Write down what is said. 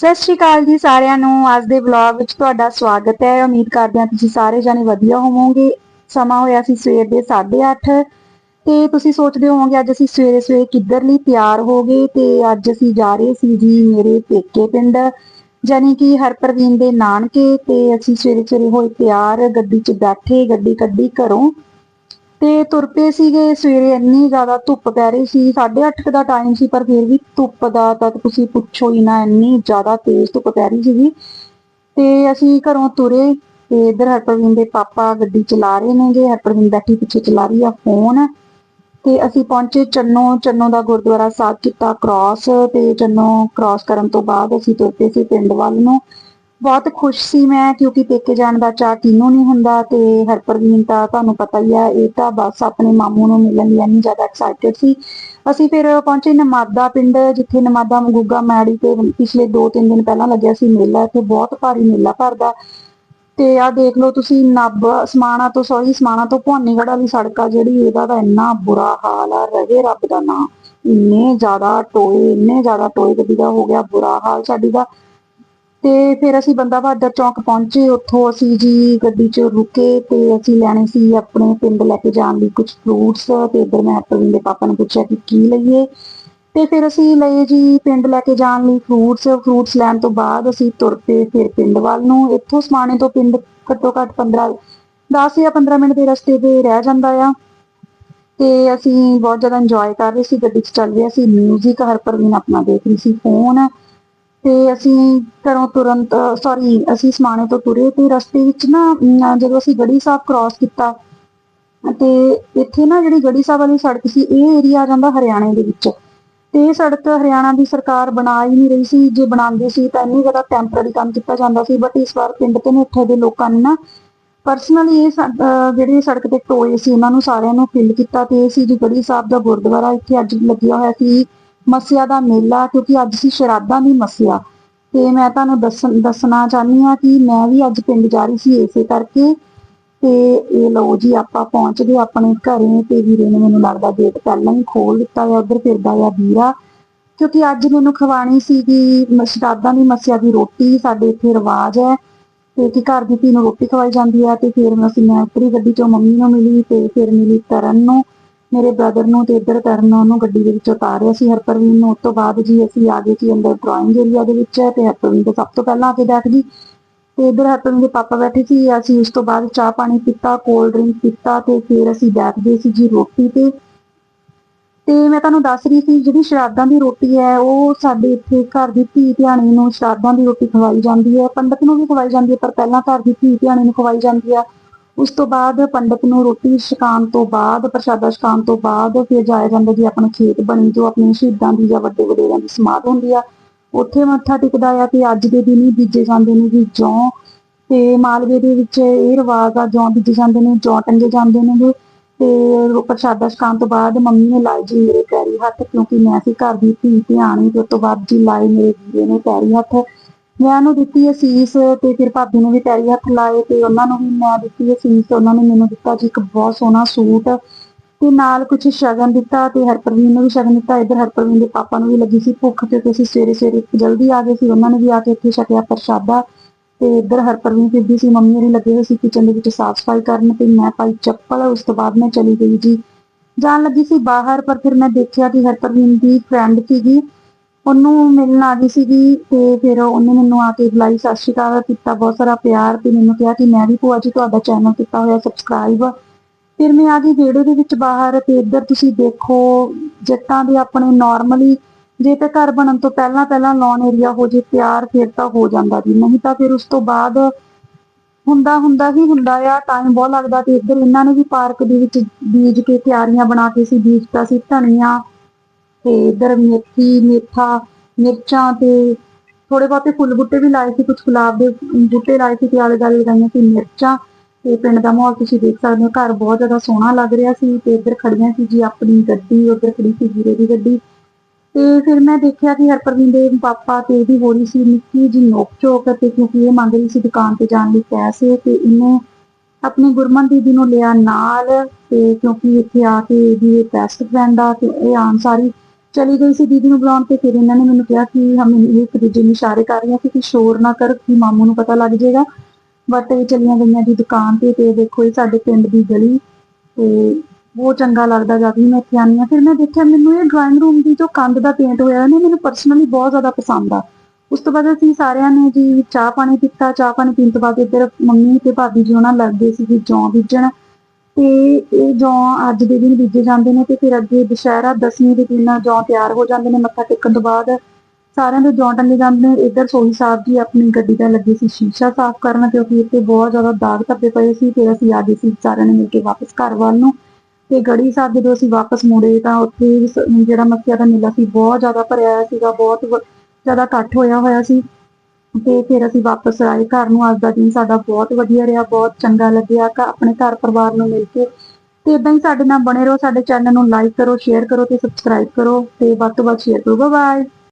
ਸਤਿ ਸ਼੍ਰੀ ਅਕਾਲ ਜੀ ਸਾਰਿਆਂ ਨੂੰ। ਅੱਜ ਦੇ ਵਲੌਗ ਵਿੱਚ ਤੁਹਾਡਾ ਸਵਾਗਤ ਹੈ। ਉਮੀਦ ਕਰਦੇ ਹਾਂ ਤੁਸੀਂ ਸਾਰੇ ਜਾਣੇ ਵਧੀਆ ਹੋਵੋਗੇ। ਸਮਾਂ ਹੋਇਆ ਸੀ ਸਵੇਰ ਦੇ 8:30 ਤੇ ਤੁਸੀਂ ਸੋਚਦੇ ਹੋਵੋਗੇ, ਅੱਜ ਅਸੀਂ ਸਵੇਰੇ ਸਵੇਰੇ ਕਿੱਧਰ ਲਈ ਤਿਆਰ ਹੋ ਗਏ ਤੇ ਅੱਜ ਅਸੀਂ ਜਾ ਰਹੇ ਸੀ ਜੀ ਮੇਰੇ ਪੇਕੇ ਪਿੰਡ ਜਾਨੀ ਕਿ ਹਰਪ੍ਰਵੀਨ ਦੇ ਨਾਨਕੇ। ਤੇ ਅਸੀਂ ਸਵੇਰੇ ਸਵੇਰੇ ਹੋਏ ਤਿਆਰ, ਗੱਡੀ 'ਚ ਬੈਠੇ, ਗੱਡੀ ਕੱਢੀ ਘਰੋਂ। ਤੇ ਤੁਰ ਪਏ ਸੀਗੇ, ਸਵੇਰੇ ਇੰਨੀ ਜ਼ਿਆਦਾ ਧੁੱਪ ਪੈ ਰਹੀ ਸੀ 8:30 ਦਾ ਟਾਈਮ ਸੀ, ਪਰ ਫਿਰ ਵੀ ਧੁੱਪ ਦਾ ਤਾਂ ਤੁਸੀਂ ਪੁੱਛੋ ਹੀ ਨਾ, ਇੰਨੀ ਜ਼ਿਆਦਾ ਤੇਜ਼ ਧੁੱਪ ਪੈ ਰਹੀ ਸੀਗੀ। ਤੇ ਅਸੀਂ ਘਰੋਂ ਤੁਰੇ, ਤੇ ਇਧਰ ਹਰਪ੍ਰਵੀਨ ਦੇ ਪਾਪਾ ਗੱਡੀ ਚਲਾ ਰਹੇ ਨੇਗੇ, ਹਰਪ੍ਰਵੀਨ ਬੈਠੀ ਪਿੱਛੇ ਚਲਾ ਰਹੀ ਆ ਫੋਨ ਤੇ ਅਸੀਂ ਪਹੁੰਚੇ ਚੰਨੋ ਚੰਨੋ ਦਾ ਗੁਰਦੁਆਰਾ ਸਾਹਿਬ ਕੀਤਾ ਕ੍ਰਾਸ ਤੇ ਚੰਨੋ ਕ੍ਰਾਸ ਕਰਨ ਤੋਂ ਬਾਅਦ ਅਸੀਂ ਤੁਰ ਪਏ ਸੀ ਪਿੰਡ ਵੱਲ ਨੂੰ। ਬਹੁਤ ਖੁਸ਼ ਸੀ ਮੈਂ, ਕਿਉਂਕਿ ਪੇਕੇ ਜਾਣ ਦਾ ਚਾਹ ਕਿਨੂੰ ਨਹੀਂ ਹੁੰਦਾ ਤੇ ਹਰਪ੍ਰਵੀਨ ਤਾਂ ਤੁਹਾਨੂੰ ਪਤਾ ਹੀ ਆ, ਇਹ ਤਾਂ ਬਸ ਆਪਣੇ ਮਾਮੂ ਨੂੰ ਮਿਲਣ ਲਈ ਇੰਨੀ ਜ਼ਿਆਦਾ ਐਕਸਾਈਟਡ ਸੀ। ਅਸੀਂ ਫਿਰ ਪਹੁੰਚੇ ਨਮਾਦਾ ਪਿੰਡ, ਜਿੱਥੇ ਨਮਾਦਾ ਮਗੂਗਾ ਮੈੜੀ ਤੇ ਪਿਛਲੇ 2-3 ਦਿਨ ਪਹਿਲਾਂ ਲੱਗਿਆ ਸੀ ਮੇਲਾ, ਇੱਥੇ ਬਹੁਤ ਭਾਰੀ ਮੇਲਾ ਭਰਦਾ ਤੇ ਆ ਦੇਖ ਲਓ ਤੁਸੀਂ, ਨੱਬ ਸਮਾਣਾ ਤੋਂ ਸੌਰੀ ਸਮਾਣਾ ਤੋਂ ਭਵਾਨੀਗੜ੍ਹ ਵਾਲੀ ਸੜਕ ਆ ਜਿਹੜੀ, ਇਹਦਾ ਤਾਂ ਇੰਨਾ ਬੁਰਾ ਹਾਲ ਆ, ਰਹੇ ਰੱਬ ਦਾ ਨਾਮ ਇੰਨੇ ਜ਼ਿਆਦਾ ਟੋਏ, ਇੰਨੇ ਜ਼ਿਆਦਾ ਟੋਏ ਗੱਡੀ ਦਾ ਹੋ ਗਿਆ ਬੁਰਾ ਹਾਲ, ਸਾਡੀ ਦਾ ਤੇ ਫਿਰ ਅਸੀਂ ਬੰਦਾ ਬਹਾਦਰ ਚੌਂਕ ਪਹੁੰਚੇ, ਉੱਥੋਂ ਅਸੀਂ ਜੀ ਗੱਡੀ 'ਚ ਰੁਕੇ ਤੇ ਅਸੀਂ ਲੈਣੇ ਸੀ ਆਪਣੇ ਪਿੰਡ ਲੈ ਕੇ ਜਾਣ ਲਈ ਕੁਝ ਫਰੂਟਸ ਤੇ ਇਧਰ ਮੈਂ ਪ੍ਰਵੀਨ ਦੇ ਪਾਪਾ ਨੂੰ ਪੁੱਛਿਆ ਕਿ ਕੀ ਲਈਏ। ਤੇ ਫਿਰ ਅਸੀਂ ਲਏ ਜੀ ਪਿੰਡ ਲੈ ਕੇ ਜਾਣ ਲਈ ਫਰੂਟਸ ਫਰੂਟਸ ਲੈਣ ਤੋਂ ਬਾਅਦ ਅਸੀਂ ਤੁਰ ਪਏ ਫਿਰ ਪਿੰਡ ਵੱਲ ਨੂੰ। ਇੱਥੋਂ ਸਮਾਣੇ ਤੋਂ ਪਿੰਡ ਘੱਟੋ ਘੱਟ 15 10 ਜਾਂ 15 ਮਿੰਟ ਦੇ ਰਸਤੇ ਤੇ ਰਹਿ ਜਾਂਦਾ ਆ। ਤੇ ਅਸੀਂ ਬਹੁਤ ਜ਼ਿਆਦਾ ਇੰਜੋਏ ਕਰ ਰਹੇ ਸੀ, ਗੱਡੀ 'ਚ ਚੱਲ ਰਿਹਾ ਸੀ। 뮤직 ਹਰਪ੍ਰਵੀਨ ਆਪਣਾ ਦੇਖ ਰਹੀ ਸੀ ਫੋਨ ਤੇ ਅਸੀਂ ਘਰੋਂ ਤੁਰੰਤ ਸੌਰੀ ਅਸੀਂ ਸਮਾਣੇ ਤੋਂ ਤੁਰੇ ਤੇ ਰਸਤੇ ਵਿੱਚ ਨਾ ਜਦੋਂ ਅਸੀਂ ਗੜੀ ਸਾਹਿਬ ਕ੍ਰਾਸ ਕੀਤਾ ਤੇ ਇੱਥੇ ਨਾ ਜਿਹੜੀ ਗੜੀ ਸਾਹਿਬ ਵਾਲੀ ਸੜਕ ਸੀ, ਇਹ ਏਰੀਆ ਆ ਜਾਂਦਾ ਹਰਿਆਣੇ ਦੇ ਵਿੱਚ। ਤੇ ਇਹ ਸੜਕ ਹਰਿਆਣਾ ਦੀ ਸਰਕਾਰ ਬਣਾ ਹੀ ਨਹੀਂ ਰਹੀ ਸੀ, ਜੇ ਬਣਾਉਂਦੀ ਸੀ ਤਾਂ ਇੰਨੀ ਜ਼ਿਆਦਾ ਟੈਂਪਰੇਰੀ ਕੰਮ ਕੀਤਾ ਜਾਂਦਾ ਸੀ ਬਟ ਇਸ ਵਾਰ ਪਿੰਡ ਤੇ ਨੇਠੇ ਦੇ ਲੋਕਾਂ ਨੇ ਨਾ ਪਰਸਨਲੀ ਇਹ ਜਿਹੜੇ ਸੜਕ ਤੇ ਟੋਏ ਸੀ, ਉਹਨਾਂ ਨੂੰ ਸਾਰਿਆਂ ਨੂੰ ਫਿਲ ਕੀਤਾ ਤੇ ਇਹ ਸੀ ਜੀ ਗੜੀ ਸਾਹਿਬ ਦਾ ਗੁਰਦੁਆਰਾ, ਇੱਥੇ ਅੱਜ ਲੱਗਿਆ ਹੋਇਆ ਸੀ ਮੱਸਿਆ ਦਾ ਮੇਲਾ, ਕਿਉਂਕਿ ਅੱਜ ਸੀ ਸ਼ਰਾਧਾਂ ਦੀ ਮੱਸਿਆ ਤੇ ਮੈਂ ਤੁਹਾਨੂੰ ਦੱਸਣ, ਦੱਸਣਾ ਚਾਹਨੀ ਆ ਕਿ ਮੈਂ ਵੀ ਅੱਜ ਪਿੰਡ ਜਾ ਰਹੀ ਸੀ ਇਸੇ ਕਰਕੇ। ਤੇ ਇਹ ਲਓ ਜੀ, ਆਪਾਂ ਪਹੁੰਚ ਗਏ ਆਪਣੇ ਘਰੇ ਤੇ ਵੀਰੇ ਨੇ ਮੈਨੂੰ ਲੱਗਦਾ ਗੇਟ ਪਹਿਲਾਂ ਹੀ ਖੋਲ ਦਿੱਤਾ ਹੈ ਉਧਰ ਫਿਰਦਾ ਆ ਵੀਰਾ। ਕਿਉਂਕਿ ਅੱਜ ਮੈਨੂੰ ਖਵਾਣੀ ਕਿ ਮਸ਼ਰਾਦਾਂ ਦੀ ਮੱਸਿਆ ਦੀ ਰੋਟੀ, ਸਾਡੇ ਇੱਥੇ ਰਿਵਾਜ ਹੈ। ਤੇ ਕਿ ਘਰ ਦੀ ਧੀ ਨੂੰ ਰੋਟੀ ਖਵਾਈ ਜਾਂਦੀ ਆ ਤੇ ਫਿਰ ਅਸੀਂ ਮੈਂ ਉਤਰੀ ਗੱਡੀ ਚੋਂ ਮੰਮੀ ਨੂੰ ਮਿਲੀ, ਤੇ ਫਿਰ ਮਿਲੀ ਤਰਨ ਨੂੰ। ਮੇਰੇ ਬ੍ਰਦਰ ਨੂੰ ਤੇ ਇੱਧਰ ਕਰਨ ਉਹਨੂੰ ਗੱਡੀ ਦੇ ਵਿੱਚ ਉਤਾਰਿਆ ਸੀ ਹਰਪ੍ਰਵੀਨ ਨੂੰ। ਉਸ ਤੋਂ ਬਾਅਦ ਜੀ ਅਸੀਂ ਆ ਗਏ ਸੀ ਅੰਦਰ ਡਰਾਇੰਗ ਏਰੀਆ ਦੇ ਵਿੱਚ ਤੇ ਹਰਪ੍ਰਵੀਨ ਤਾਂ ਸਭ ਤੋਂ ਪਹਿਲਾਂ ਆ ਕੇ ਬੈਠ ਗਈ। ਤੇ ਇੱਧਰ ਹਰਪ੍ਰਵੀਨ ਦੇ ਪਾਪਾ ਬੈਠੇ ਸੀ, ਅਸੀਂ ਉਸ ਤੋਂ ਬਾਅਦ ਚਾਹ ਪਾਣੀ ਪੀਤਾ ਕੋਲਡ ਡਰਿੰਕ ਪੀਤਾ ਤੇ ਫਿਰ ਅਸੀਂ ਬੈਠ ਗਏ ਸੀ ਜੀ ਰੋਟੀ ਤੇ। ਤੇ ਮੈਂ ਤੁਹਾਨੂੰ ਦੱਸ ਰਹੀ ਸੀ, ਜਿਹੜੀ ਸ਼ਰਾਧਾਂ ਦੀ ਰੋਟੀ ਹੈ, ਉਹ ਸਾਡੇ ਇੱਥੇ ਘਰ ਦੀ ਧੀ ਧਿਆਣੀ ਨੂੰ ਸ਼ਰਾਧਾਂ ਦੀ ਰੋਟੀ ਖਵਾਈ ਜਾਂਦੀ ਹੈ। ਪੰਡਤ ਨੂੰ ਵੀ ਖਵਾਈ ਜਾਂਦੀ ਹੈ, ਪਰ ਪਹਿਲਾਂ ਘਰ ਦੀ ਧੀ ਧਿਆਣੀ ਨੂੰ ਖਵਾਈ ਜਾਂਦੀ ਹੈ। ਉਸ ਤੋਂ ਬਾਅਦ ਪੰਡਤ ਨੂੰ ਰੋਟੀ ਛਕਾਉਣ ਤੋਂ ਬਾਅਦ, ਪ੍ਰਸ਼ਾਦਾ ਛਕਾਉਣ ਤੋਂ ਬਾਅਦ ਫਿਰ ਜਾਇਆ ਜਾਂਦਾ ਜੀ ਆਪਣੇ ਖੇਤ ਬਣੀ, ਜੋ ਆਪਣੇ ਸ਼ਹੀਦਾਂ ਦੀ ਜਾਂ ਵੱਡੇ ਵਡੇਰਿਆਂ ਦੀ ਸਮਾਧ ਹੁੰਦੀ ਆ। ਉੱਥੇ ਮੱਥਾ ਟਿਕਦਾ ਆ ਤੇ ਅੱਜ ਦੇ ਦਿਨ ਹੀ ਬੀਜੇ ਜਾਂਦੇ ਨੇ ਜੀ ਜੌਂ। ਤੇ ਮਾਲਵੇ ਦੇ ਵਿੱਚ ਇਹ ਰਿਵਾਜ ਆ, ਜੌਂ ਬੀਜੇ ਜਾਂਦੇ ਨੇ, ਜੌਂ ਟੰਗੇ ਜਾਂਦੇ ਨੇ ਤੇ ਪ੍ਰਸ਼ਾਦਾ ਛਕਾਉਣ ਤੋਂ ਬਾਅਦ ਮੰਮੀ ਨੇ ਲਾਏ ਜੀ ਮੇਰੇ ਪੈਰੀ ਹੱਥ, ਕਿਉਂਕਿ ਮੈਂ ਸੀ ਘਰ ਦੀ ਧੀ ਧਿਆਣੀ, ਤੇ ਉਸ ਤੋਂ ਬਾਅਦ ਜੀ ਲਾਏ ਮੇਰੇ ਵੀਰੇ ਨੇ ਪੈਰੀ ਹੱਥ। ਮੈਂ ਉਹਨੂੰ ਦਿੱਤੀ ਅਸੀਸ ਤੇ ਫਿਰ ਭਾਬੀ ਨੂੰ ਵੀ ਪੈਰੀ ਹੱਥ ਲਾਏ ਤੇ ਉਹਨਾਂ ਨੂੰ ਵੀ ਮੈਂ ਦਿੱਤੀ ਅਸੀਸ ਉਹਨਾਂ ਨੇ ਮੈਨੂੰ ਦਿੱਤਾ ਜੀ ਇੱਕ ਬਹੁਤ ਸੋਹਣਾ ਸੂਟ ਤੇ ਨਾਲ ਕੁਝ ਸ਼ਗਨ ਦਿੱਤਾ ਤੇ ਹਰਪ੍ਰਵੀਨ ਨੂੰ ਵੀ ਸ਼ਗਨ ਦਿੱਤਾ। ਇੱਧਰ ਹਰਪ੍ਰਵੀਨ ਦੇ ਪਾਪਾ ਨੂੰ ਵੀ ਲੱਗੀ ਸੀ ਭੁੱਖ ਤੇ ਅਸੀਂ ਸਵੇਰੇ ਸਵੇਰੇ ਜਲਦੀ ਆ ਗਏ ਸੀ। ਉਹਨਾਂ ਨੇ ਵੀ ਆ ਕੇ ਇੱਥੇ ਛਕਿਆ ਪ੍ਰਸ਼ਾਦਾ ਤੇ ਇੱਧਰ ਹਰਪ੍ਰਵੀਨ ਫਿਰਦੀ ਸੀ, ਮੰਮੀ ਹੋਰੀ ਲੱਗੇ ਹੋਏ ਸੀ ਕਿਚਨ ਦੇ ਵਿੱਚ ਸਾਫ਼ ਸਫ਼ਾਈ ਕਰਨ ਤੇ ਮੈਂ ਪਾਈ ਚੱਪਲ, ਉਸ ਤੋਂ ਬਾਅਦ ਮੈਂ ਚਲੀ ਗਈ ਜੀ। ਜਾਣ ਲੱਗੀ ਸੀ ਬਾਹਰ, ਪਰ ਫਿਰ ਮੈਂ ਦੇਖਿਆ ਕਿ ਹਰਪ੍ਰਵੀਨ ਦੀ ਫਰੈਂਡ ਸੀਗੀ। ਉਹਨੂੰ ਮਿਲਣ ਆ ਗਈ ਸੀਗੀ ਤੇ ਫਿਰ ਉਹਨੇ ਮੈਨੂੰ ਆ ਕੇ ਬੁਲਾਈ, ਸਤਿ ਸ਼੍ਰੀ ਅਕਾਲ ਕੀਤਾ, ਬਹੁਤ ਸਾਰਾ ਪਿਆਰ ਤੇ ਮੈਨੂੰ ਕਿਹਾ ਕਿ ਮੈਂ ਵੀ ਭੂਆ ਜੀ ਤੁਹਾਡਾ ਚੈਨਲ ਕੀਤਾ ਹੋਇਆ ਸਬਸਕ੍ਰਾਈਬ ਫਿਰ ਮੈਂ ਆ ਗਈ ਵਿਹੜੇ ਦੇ ਵਿੱਚ ਬਾਹਰ ਤੇ ਇੱਧਰ ਤੁਸੀਂ ਦੇਖੋ, ਜੱਟਾਂ ਦੇ ਆਪਣੇ ਨਾਰਮਲੀ ਜੇ ਤੇ ਘਰ ਬਣਨ ਤੋਂ ਪਹਿਲਾਂ ਪਹਿਲਾਂ ਲੌਨ ਏਰੀਆ ਹੋ ਜੇ, ਤਿਆਰ ਫਿਰ ਤਾਂ ਹੋ ਜਾਂਦਾ ਜੀ। ਨਹੀਂ ਤਾਂ ਫਿਰ ਉਸ ਤੋਂ ਬਾਅਦ ਹੁੰਦਾ ਹੁੰਦਾ ਹੀ ਹੁੰਦਾ ਆ ਟਾਈਮ ਬਹੁਤ ਲੱਗਦਾ ਤੇ ਇੱਧਰ ਇਹਨਾਂ ਨੇ ਵੀ ਪਾਰਕ ਦੇ ਵਿੱਚ ਬੀਜ ਕੇ ਤਿਆਰੀਆਂ ਬਣਾ ਕੇ ਸੀ, ਬੀਜਤਾ ਸੀ ਧਨੀਆ ਤੇ ਇੱਧਰ ਮੇਥੀ, ਮੇਥਾ, ਮਿਰਚਾਂ ਤੇ ਥੋੜੇ ਬਹੁਤੇ ਫੁੱਲ ਬੂਟੇ ਵੀ ਲਾਏ ਸੀ ਕੁਝ ਗੁਲਾਬ ਦੇ ਬੂਟੇ ਲਾਏ ਸੀ ਤੇ ਆਲੇ ਦੁਆਲੇ ਲਗਾਈਆਂ ਸੀ ਮਿਰਚਾਂ। ਤੇ ਪਿੰਡ ਦਾ ਮਾਹੌਲ ਤੁਸੀਂ ਦੇਖ ਸਕਦੇ ਹੋ, ਘਰ ਬਹੁਤ ਜ਼ਿਆਦਾ ਸੋਹਣਾ ਲੱਗ ਰਿਹਾ ਸੀ ਤੇ ਇੱਧਰ ਖੜੀਆਂ ਸੀ ਜੀ ਆਪਣੀ ਗੱਡੀ, ਉੱਧਰ ਖੜੀ ਸੀ ਵੀਰੇ ਦੀ ਗੱਡੀ। ਤੇ ਫਿਰ ਮੈਂ ਦੇਖਿਆ ਕਿ ਹਰਪ੍ਰਵੀਨ ਦੇ ਪਾਪਾ ਤੇ ਇਹਦੀ ਹੋ ਰਹੀ ਸੀ, ਨਿੱਕੀ ਜੀ ਨੋਕ ਚੋਕ ਤੇ ਕਿਉਂਕਿ ਇਹ ਮੰਗ ਰਹੀ ਸੀ ਦੁਕਾਨ ਤੇ ਜਾਣ ਲਈ ਪੈਸੇ ਤੇ ਇਹਨੇ ਆਪਣੀ ਗੁਰਮਨ ਦੀਦੀ ਨੂੰ ਲਿਆ ਨਾਲ ਤੇ ਕਿਉਂਕਿ ਇੱਥੇ ਆ ਕੇ ਇਹਦੀ ਬੈਸਟ ਫਰੈਂਡ ਆ ਤੇ ਇਹ ਆਨ ਸਾਰੀ ਚਲੀ ਗਈ ਸੀ ਦੀਦੀ ਨੂੰ ਬੁਲਾਉਣ ਤੇ, ਫਿਰ ਇਹਨਾਂ ਨੇ ਮੈਨੂੰ ਕਿਹਾ ਕਿ ਹਮ ਇੱਕ ਦੂਜੇ ਨੂੰ ਇਸ਼ਾਰੇ ਕਰ ਰਹੀਆਂ ਸੀ ਕਿ ਸ਼ੋਰ ਨਾ ਕਰ, ਕਿ ਮਾਮੂ ਨੂੰ ਪਤਾ ਲੱਗ ਜਾਏਗਾ। ਬਟ ਇਹ ਚਲੀਆਂ ਗਈਆਂ ਜੀ ਦੁਕਾਨ ਤੇ ਤੇ ਦੇਖੋ ਇਹ ਸਾਡੇ ਪਿੰਡ ਦੀ ਗਲੀ, ਤੇ ਬਹੁਤ ਚੰਗਾ ਲੱਗਦਾ ਜਦ ਵੀ ਮੈਂ ਇੱਥੇ ਆਉਂਦੀ ਹਾਂ। ਫਿਰ ਮੈਂ ਦੇਖਿਆ, ਮੈਨੂੰ ਇਹ ਡਰਾਇੰਗ ਰੂਮ ਦੀ ਜੋ ਕੰਧ ਦਾ ਪੇਂਟ ਹੋਇਆ ਨਾ ਮੈਨੂੰ ਪਰਸਨਲੀ ਬਹੁਤ ਜ਼ਿਆਦਾ ਪਸੰਦ ਆ। ਉਸ ਤੋਂ ਬਾਅਦ ਅਸੀਂ ਸਾਰਿਆਂ ਨੇ ਜੀ ਚਾਹ ਪਾਣੀ ਪੀਤਾ, ਚਾਹ ਪਾਣੀ ਪੀਣ ਤੋਂ ਬਾਅਦ ਇੱਧਰ ਮੰਮੀ ਤੇ ਭਾਬੀ ਜੀ ਉਹਨਾਂ ਲੱਗਦੇ ਸੀ ਕਿ ਜੌਂ ਬੀਜਣ। ਤੇ ਇਹ ਜੌਂ ਅੱਜ ਦੇ ਦਿਨ ਬੀਜੇ ਜਾਂਦੇ ਨੇ ਤੇ ਫਿਰ ਅੱਗੇ ਦੁਸ਼ਹਿਰਾ, ਦਸਵੀਂ ਦੇ ਦਿਨ ਜੌਂ ਤਿਆਰ ਹੋ ਜਾਂਦੇ ਨੇ, ਮੱਥਾ ਟੇਕਣ ਤੋਂ ਬਾਅਦ ਸਾਰਿਆਂ ਦੇ ਜੌਂ ਟੰਗੇ ਜਾਂਦੇ ਨੇ। ਇੱਧਰ ਸੋਹੀ ਸਾਹਿਬ ਜੀ ਆਪਣੀ ਗੱਡੀ ਦਾ ਲੱਗੇ ਸੀ, ਸ਼ੀਸ਼ਾ ਸਾਫ਼ ਕਰਨ ਕਿਉਂਕਿ ਇੱਥੇ ਬਹੁਤ ਜ਼ਿਆਦਾ ਦਾਗ ਧੱਬੇ ਪਏ ਸੀ। ਫਿਰ ਅਸੀਂ ਆ ਗਏ ਸੀ ਸਾਰਿਆਂ ਨੇ ਮਿਲ ਕੇ ਵਾਪਸ ਘਰ ਵੱਲ ਨੂੰ ਤੇ ਗੜੀ ਸਾਹਿਬ ਜਦੋਂ ਅਸੀਂ ਵਾਪਸ ਮੁੜੇ ਤਾਂ ਉੱਥੇ ਜਿਹੜਾ ਮੱਸਿਆ ਦਾ ਮੇਲਾ ਸੀ, ਬਹੁਤ ਜ਼ਿਆਦਾ ਭਰਿਆ ਹੋਇਆ ਸੀਗਾ, ਬਹੁਤ ਜ਼ਿਆਦਾ ਇਕੱਠ ਹੋਇਆ ਹੋਇਆ ਸੀ। ਤੇ ਫਿਰ ਅਸੀਂ ਵਾਪਸ ਆਏ। ਘਰ ਨੂੰ ਅੱਜ ਦਾ ਦਿਨ ਸਾਡਾ ਬਹੁਤ ਵਧੀਆ ਰਿਹਾ, ਬਹੁਤ ਚੰਗਾ ਲੱਗਿਆ। ਘ- ਆਪਣੇ ਘਰ ਪਰਿਵਾਰ ਨੂੰ ਮਿਲ ਕੇ। ਤੇ ਇਦਾਂ ਹੀ ਸਾਡੇ ਨਾਲ ਬਣੇ ਰਹੋ, ਸਾਡੇ ਚੈਨਲ ਨੂੰ ਲਾਈਕ ਕਰੋ ਸ਼ੇਅਰ ਕਰੋ ਤੇ ਸਬਸਕ੍ਰਾਈਬ ਕਰੋ ਤੇ ਵੱਧ ਤੋਂ ਵੱਧ ਸ਼ੇਅਰ ਕਰੋ। ਬਾਏ